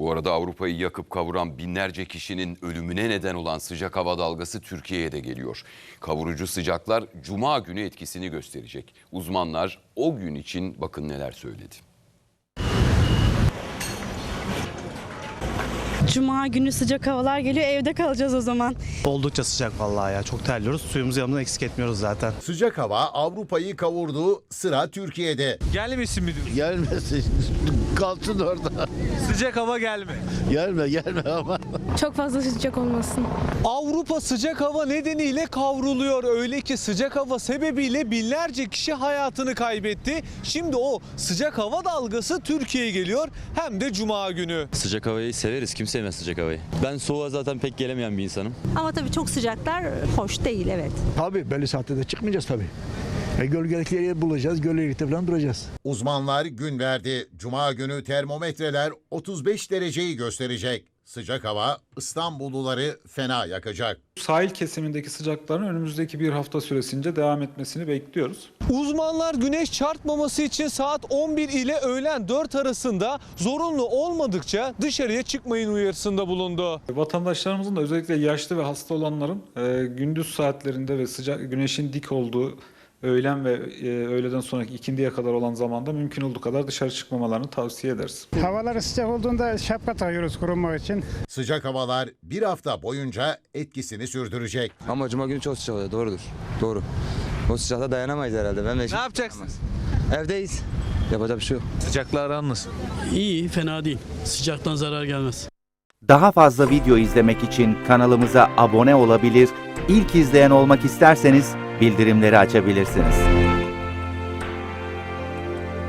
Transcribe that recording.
Bu arada Avrupa'yı yakıp kavuran binlerce kişinin ölümüne neden olan sıcak hava dalgası Türkiye'ye de geliyor. Kavurucu sıcaklar cuma günü etkisini gösterecek. Uzmanlar o gün için bakın neler söyledi. Cuma günü sıcak havalar geliyor evde kalacağız o zaman. Oldukça sıcak vallahi ya. Çok terliyoruz. Suyumuzu yanımızdan eksik etmiyoruz zaten. Sıcak hava Avrupa'yı kavurdu, sıra Türkiye'de. Gelmesin mi diyorsun? Gelmesin. Kalsın orada. Sıcak hava gelme. Gelme gelme ama. Çok fazla sıcak olmasın. Avrupa sıcak hava nedeniyle kavruluyor. Öyle ki sıcak hava sebebiyle binlerce kişi hayatını kaybetti. Şimdi o sıcak hava dalgası Türkiye'ye geliyor hem de cuma günü. Sıcak havayı severiz. Kim sevmez sıcak havayı? Ben soğuğa zaten pek gelemeyen bir insanım. Ama tabii çok sıcaklar hoş değil evet. Tabii belli saatte de çıkmayacağız tabii. E, gölgelikli yer bulacağız, gölgelikte falan duracağız. Uzmanlar gün verdi. Cuma günü termometreler 35 dereceyi gösterecek. Sıcak hava İstanbulluları fena yakacak. Sahil kesimindeki sıcakların önümüzdeki bir hafta süresince devam etmesini bekliyoruz. Uzmanlar güneş çarpmaması için saat 11 ile öğlen 4 arasında zorunlu olmadıkça dışarıya çıkmayın uyarısında bulundu. Vatandaşlarımızın da özellikle yaşlı ve hasta olanların e, gündüz saatlerinde ve sıcak güneşin dik olduğu öğlen ve e, öğleden sonraki ikindiye kadar olan zamanda mümkün olduğu kadar dışarı çıkmamalarını tavsiye ederiz. Havalar sıcak olduğunda şapka takıyoruz korunmak için. Sıcak havalar bir hafta boyunca etkisini sürdürecek. Ama cuma günü çok sıcak oluyor. Doğrudur. Doğru. O sıcakta dayanamayız herhalde. Ben Ne yapacaksınız? Evdeyiz. Yapacak bir şey yok. Sıcaklar aran? İyi, fena değil. Sıcaktan zarar gelmez. Daha fazla video izlemek için kanalımıza abone olabilir, ilk izleyen olmak isterseniz bildirimleri açabilirsiniz.